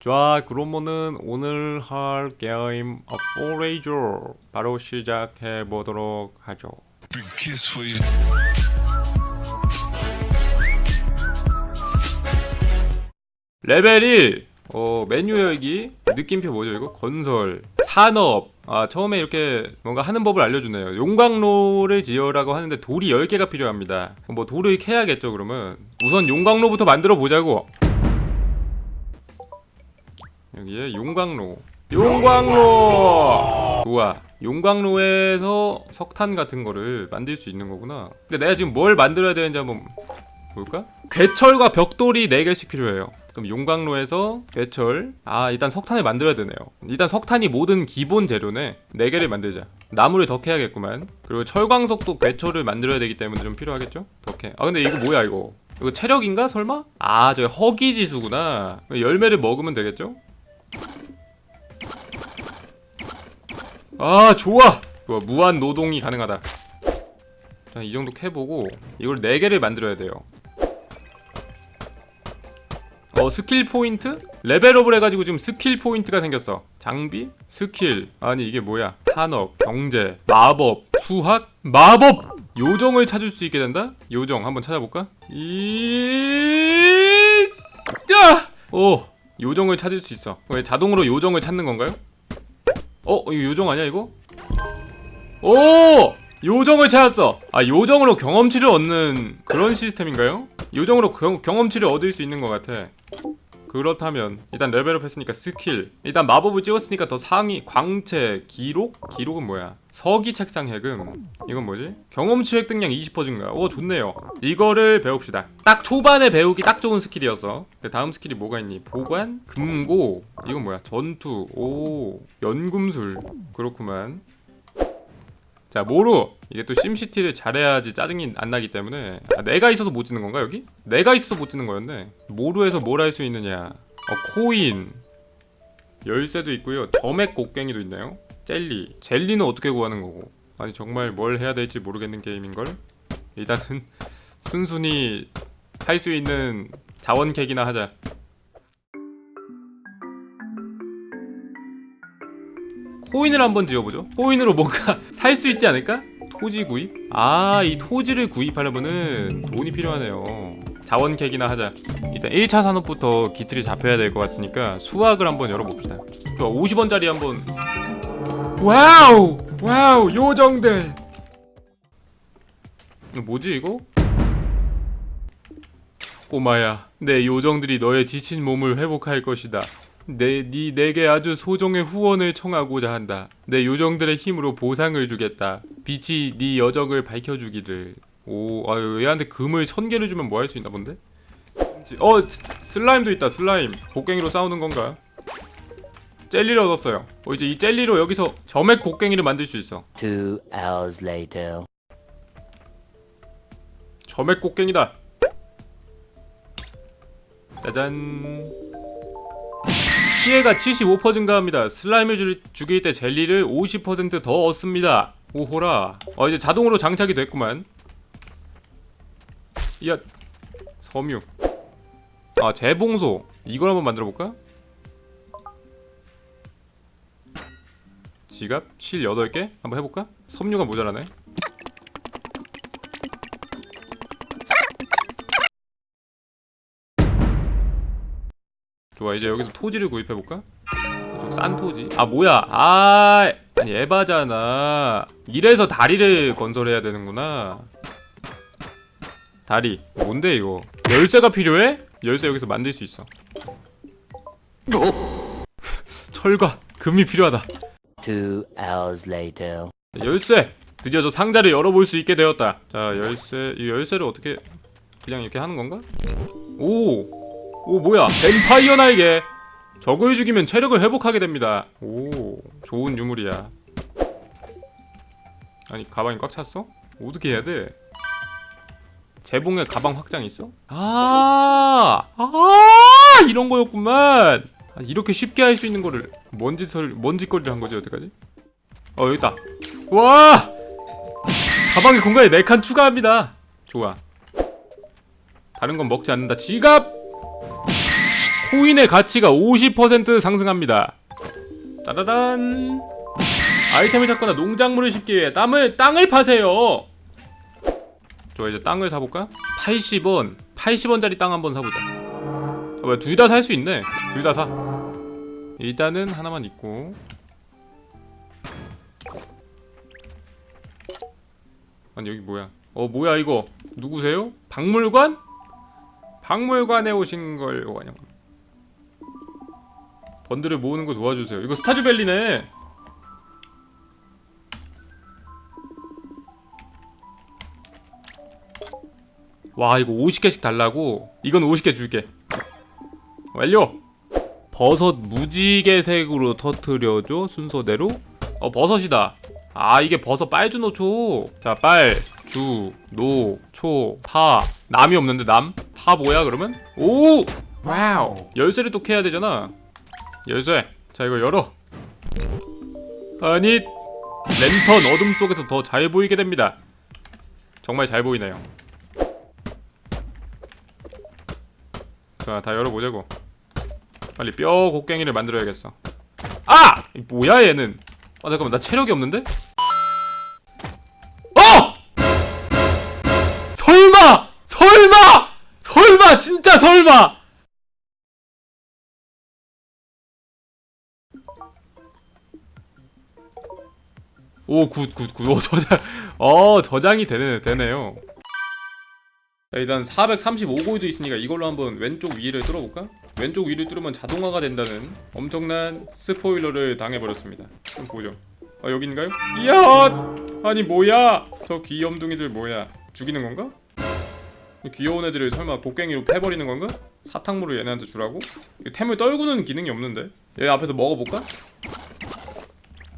자, 그러면은 오늘 할 게임 포레이저 바로 시작해 보도록 하죠. 레벨 1. 어, 메뉴 열기. 느낌표 뭐죠, 이거? 건설. 산업. 아, 처음에 이렇게 뭔가 하는 법을 알려주네요. 용광로를 지어라고 하는데 돌이 10개가 필요합니다. 뭐 돌을 캐야겠죠, 그러면. 우선 용광로부터 만들어 보자고. 여기에 용광로. 용광로! 좋아. 용광로에서 석탄 같은 거를 만들 수 있는 거구나. 근데 내가 지금 뭘 만들어야 되는지 한번 볼까? 괴철과 벽돌이 4개씩 필요해요. 그럼 용광로에서 괴철. 아, 일단 석탄을 만들어야 되네요. 일단 석탄이 모든 기본 재료네. 4개를 만들자. 나무를 더 캐야겠구만. 그리고 철광석도 괴철을 만들어야 되기 때문에 좀 필요하겠죠? 더 캐. 아, 근데 이거 뭐야, 이거? 이거 체력인가, 설마? 아, 저기 허기지수구나. 열매를 먹으면 되겠죠? 아, 좋아! 좋아, 무한 노동이 가능하다. 자, 이 정도 캐보고 이걸 4개를 만들어야 돼요. 어 스킬 포인트? 레벨업을 해가지고 지금 스킬 포인트가 생겼어 장비? 스킬 아니 이게 뭐야 산업, 경제, 마법, 수학, 마법! 요정을 찾을 수 있게 된다? 요정 한번 찾아볼까? 이... 야! 오 요정을 찾을 수 있어 왜 자동으로 요정을 찾는 건가요? 어? 이거 요정 아니야 이거? 오! 요정을 찾았어. 아 요정으로 경험치를 얻는 그런 시스템인가요? 요정으로 경, 경험치를 얻을 수 있는 것 같아. 그렇다면 일단 레벨업 했으니까 스킬 일단 마법을 찍었으니까 더 상위 광채 기록? 기록은 뭐야? 서기 책상 해금 이건 뭐지? 경험치 획득량 20% 증가 오 좋네요 이거를 배웁시다 딱 초반에 배우기 딱 좋은 스킬이었어 그 다음 스킬이 뭐가 있니? 보관? 금고 이건 뭐야? 전투 오 연금술 그렇구만 자 모루. 이게 또 심시티를 잘해야지 짜증이 안 나기 때문에. 아, 내가 있어서 못 찍는 건가 여기? 내가 있어서 못 찍는 거였네. 모루에서 뭘 할 수 있느냐. 어 코인. 열쇠도 있고요. 점액 곡괭이도 있네요. 젤리. 젤리는 어떻게 구하는 거고? 아니 정말 뭘 해야 될지 모르겠는 게임인걸? 일단은 순순히 할 수 있는 자원 캐기나 하자 코인을 한번 지어보죠. 코인으로 뭔가 살 수 있지 않을까? 토지 구입? 아, 이 토지를 구입하려면은 돈이 필요하네요. 자원 캐기나 하자. 일단 1차 산업부터 기틀이 잡혀야 될 것 같으니까 수학을 한번 열어봅시다. 50원짜리 한번. 와우! 와우! 요정들! 뭐지 이거? 꼬마야, 내 요정들이 너의 지친 몸을 회복할 것이다. 내, 니 내게 아주 소정의 후원을 청하고자 한다. 내 요정들의 힘으로 보상을 주겠다. 빛이 네 여정을 밝혀주기를. 오, 아유, 얘한테 금을 천 개를 주면 뭐 할 수 있나 본데? 어, 스- 슬라임도 있다. 슬라임. 곡괭이로 싸우는 건가? 젤리를 얻었어요. 어, 이제 이 젤리로 여기서 점액 곡괭이를 만들 수 있어. Two hours later. 점액 곡괭이다. 짜잔. 피해가 75% 증가합니다. 슬라임을 주, 죽일 때 젤리를 50%더 얻습니다. 오호라. 어 이제 자동으로 장착이 됐구만. 야 섬유. 아 재봉소. 이걸 한번 만들어 볼까? 지갑 실 8개 한번 해볼까? 섬유가 모자라네. 좋아 이제 여기서 토지를 구입해볼까? 좀 싼 토지 아 뭐야 아 아니 에바잖아 이래서 다리를 건설해야 되는구나 다리 뭔데 이거 열쇠가 필요해? 열쇠 여기서 만들 수 있어 철과 금이 필요하다 Two hours later. 열쇠 드디어 저 상자를 열어볼 수 있게 되었다 자 열쇠 이 열쇠를 어떻게 그냥 이렇게 하는 건가? 오! 오 뭐야 뱀파이어 나에게 적을 죽이면 체력을 회복하게 됩니다 오 좋은 유물이야 아니 가방이 꽉 찼어? 어떻게 해야 돼? 재봉에 가방 확장 있어? 아, 아 이런 거였구만. 아, 이렇게 쉽게 할 수 있는 거를 뭔 짓을 뭔 짓거리를 한 거지 어떡하지? 어 여기 있다. 와! 가방의 공간에 4칸 추가합니다. 좋아. 다른 건 먹지 않는다. 지갑! 코인의 가치가 50% 상승합니다. 따다단. 아이템을 찾거나 농작물을 심기 위해 땅을 땅을 파세요. 좋아 이제 땅을 사볼까? 80원, 80원짜리 땅 한번 사보자. 아, 뭐야 둘 다 살 수 있네. 둘 다 사. 일단은 하나만 있고. 아니 여기 뭐야? 어 뭐야 이거? 누구세요? 박물관? 박물관에 오신 걸 그냥 번들을 모으는 거 도와주세요. 이거 스타즈밸리네. 와 이거 50개씩 달라고? 이건 50개 줄게. 완료. 버섯 무지개색으로 터트려줘 순서대로. 어 버섯이다. 아 이게 버섯 빨주노초. 자 빨, 주, 노, 초, 파. 남이 없는데 남? 파 뭐야 그러면? 오! 와우. 열쇠를 또 캐야 되잖아. 열쇠. 자 이거 열어. 아니 랜턴 어둠 속에서 더 잘 보이게 됩니다. 정말 잘 보이네요. 자, 다 열어보자고. 빨리 뼈 곡괭이를 만들어야겠어. 아! 이 뭐야 얘는? 아 잠깐만 나 체력이 없는데? 어! 설마! 설마! 설마! 진짜 설마! 오, 굿, 굿, 굿. 오, 저장, 어, 저장이 되네, 되네요. 자, 일단 435골드 있으니까 이걸로 한번 왼쪽 위를 뚫어볼까? 왼쪽 위를 뚫으면 자동화가 된다는 엄청난 스포일러를 당해버렸습니다. 좀 보죠. 아, 여긴가요? 이야! 아니, 뭐야! 저 귀염둥이들 뭐야? 죽이는 건가? 이 귀여운 애들을 설마 곡괭이로 패버리는 건가? 사탕물을 얘네한테 주라고? 이 템을 떨구는 기능이 없는데? 얘 앞에서 먹어볼까?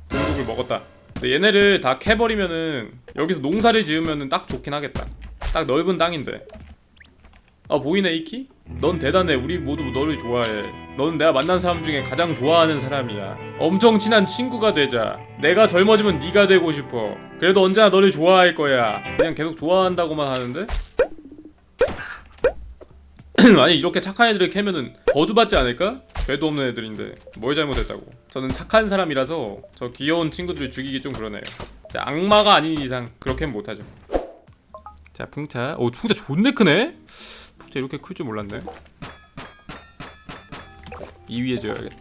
동족을 먹었다. 얘네를 다 캐버리면은 여기서 농사를 지으면은 딱 좋긴 하겠다. 딱 넓은 땅인데. 아 보이네 이키? 넌 대단해. 우리 모두 너를 좋아해. 넌 내가 만난 사람 중에 가장 좋아하는 사람이야. 엄청 친한 친구가 되자. 내가 젊어지면 네가 되고 싶어. 그래도 언제나 너를 좋아할 거야. 그냥 계속 좋아한다고만 하는데? 아니 이렇게 착한 애들을 캐면은 저주받지 않을까? 죄도 없는 애들인데 뭘 잘못했다고? 저는 착한 사람이라서 저 귀여운 친구들을 죽이기 좀 그러네요. 자, 악마가 아닌 이상 그렇게는 못하죠. 자 풍차. 오 풍차 존내 크네? 풍차 이렇게 클 줄 몰랐네. 이 위에 지어야겠다.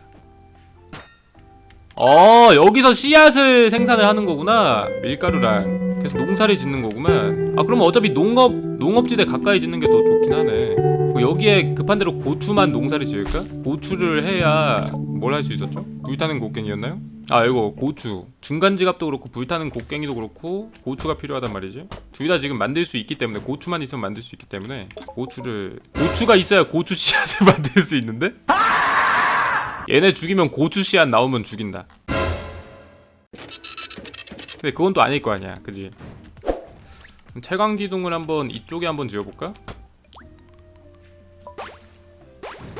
어 여기서 씨앗을 생산을 하는 거구나. 밀가루랑. 그래서 농사를 짓는 거구만. 아 그러면 어차피 농업 농업지대 가까이 짓는 게 더 좋긴 하네 뭐 여기에 급한 대로 고추만 농사를 지을까? 고추를 해야 뭘 할 수 있었죠? 불타는 곡괭이였나요? 아 이거 고추 중간 지갑도 그렇고 불타는 곡괭이도 그렇고 고추가 필요하단 말이지 둘 다 지금 만들 수 있기 때문에 고추만 있으면 만들 수 있기 때문에 고추를 고추가 있어야 고추 씨앗을 만들 수 있는데? 얘네 죽이면 고추 씨앗 나오면 죽인다 근데 그건 또 아닐 거 아니야 그지? 채광 기둥을 한번 이쪽에 한번 지어볼까?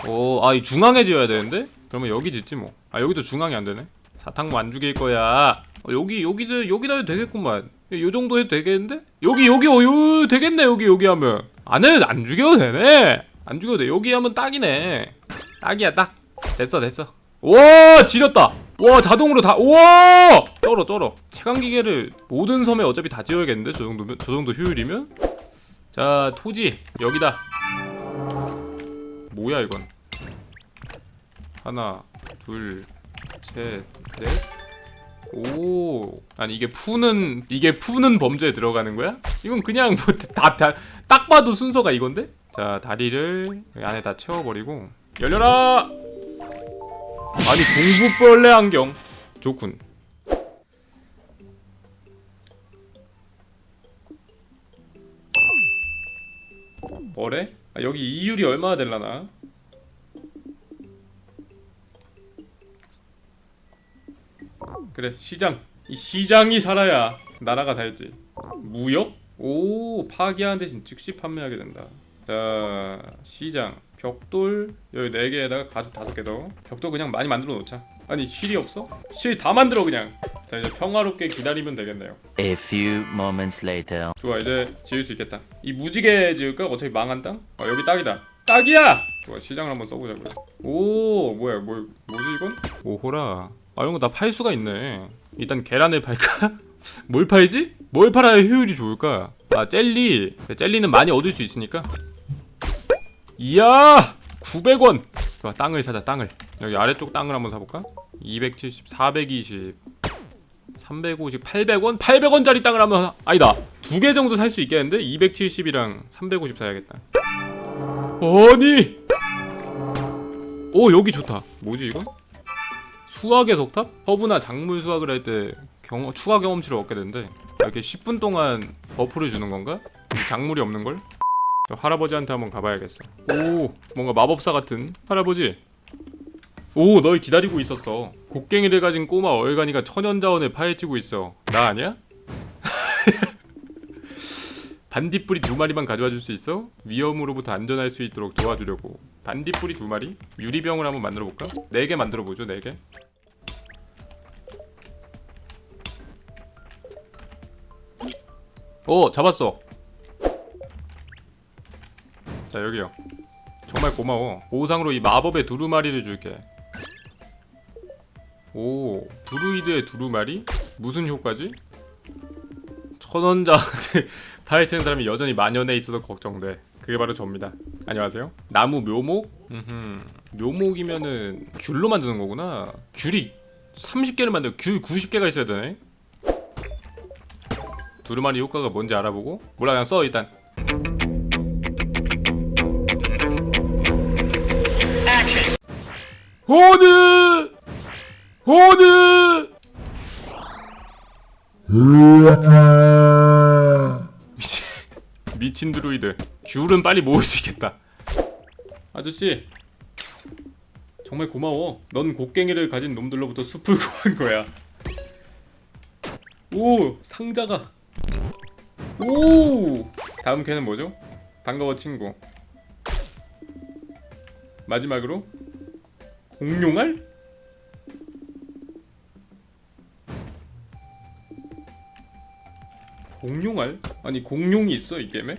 오, 아, 이 중앙에 지어야 되는데? 그러면 여기 짓지 뭐. 아, 여기도 중앙이 안 되네. 사탕 죽일 거야. 어, 여기, 여기도, 여기다 해도 되겠구만. 요 정도 해도 되겠는데? 여기, 여기, 어, 요, 되겠네, 여기, 여기 하면. 안 해도 안 죽여도 되네. 안 죽여도 돼. 여기 하면 딱이네. 딱이야, 딱. 됐어, 됐어. 와, 지렸다. 와, 자동으로 다, 우와! 쩔어, 쩔어. 채광기계를 모든 섬에 어차피 다 지어야겠는데? 저 정도면, 저 정도 효율이면? 자, 토지, 여기다. 뭐야 이건 하나 둘 셋 넷 오 아니 이게 푸는 이게 푸는 범죄에 들어가는 거야? 이건 그냥 뭐다딱 봐도 순서가 이건데? 자 다리를 여기 안에 다 채워버리고 열려라 아니 공부벌레 안경 좋군 뭐래? 아, 여기 이율이 얼마나 될라나? 그래 시장. 이 시장이 살아야 나라가 살지. 무역? 오 파기하는 대신 즉시 판매하게 된다. 자 시장. 벽돌 여기 4개에다가 가죽 5개 더. 벽돌 그냥 많이 만들어 놓자. 아니 실이 없어? 실 다 만들어 그냥. 자 이제 평화롭게 기다리면 되겠네요. A few moments later. 좋아 이제 지을 수 있겠다. 이 무지개 지을까? 어차피 망한 땅? 어 여기 딱이다. 딱이야! 좋아 시장을 한번 써보자고요. 오 뭐야 뭐 뭐지 이건? 오호라 아 이런 거 다 팔 수가 있네. 일단 계란을 팔까? 뭘 팔지? 뭘 팔아야 효율이 좋을까? 아 젤리. 젤리는 많이 얻을 수 있으니까. 이야! 900원! 좋아 땅을 사자 땅을. 여기 아래쪽 땅을 한번 사볼까? 270 420 350 800원? 800원짜리 땅을 한번 사- 아니다. 두 개 정도 살 수 있겠는데? 270이랑 350 사야겠다. 아니! 오 여기 좋다. 뭐지 이건 수학의 석탑 허브나 작물 수확을 할 때 경험 추가 경험치를 얻게 되는데 이렇게 10분 동안 버프를 주는 건가 작물이 없는 걸 할아버지한테 한번 가봐야겠어 오 뭔가 마법사 같은 할아버지 오 널 기다리고 있었어 곡괭이를 가진 꼬마 얼간이가 천연자원을 파헤치고 있어 나 아니야? 반딧불이 두 마리만 가져와 줄 수 있어? 위험으로부터 안전할 수 있도록 도와주려고 반딧불이 두 마리? 유리병을 한번 만들어 볼까? 네 개 만들어 보죠 네 개. 오 잡았어. 자 여기요. 정말 고마워. 보상으로 이 마법의 두루마리를 줄게. 오 드루이드의 두루마리? 무슨 효과지? 천원자한테 파헤치는 사람이 여전히 만연해 있어서 걱정돼. 그게 바로 접니다. 안녕하세요. 나무 묘목? 음흠. 묘목이면은 귤로 만드는 거구나. 귤이 30개를 만들어 귤 90개가 있어야 되네. 두루마리 효과가 뭔지 알아보고 몰라 그냥 써 일단. 호드! 호드! 미친 미친 드루이드 귤은 빨리 모을 수 있겠다 아저씨 정말 고마워 넌 곡괭이를 가진 놈들로부터 숲을 구한 거야 오 상자가 오 다음 캐는 뭐죠? 반가워 친구 마지막으로 공룡알? 공룡알? 아니 공룡이 있어 이 게임에?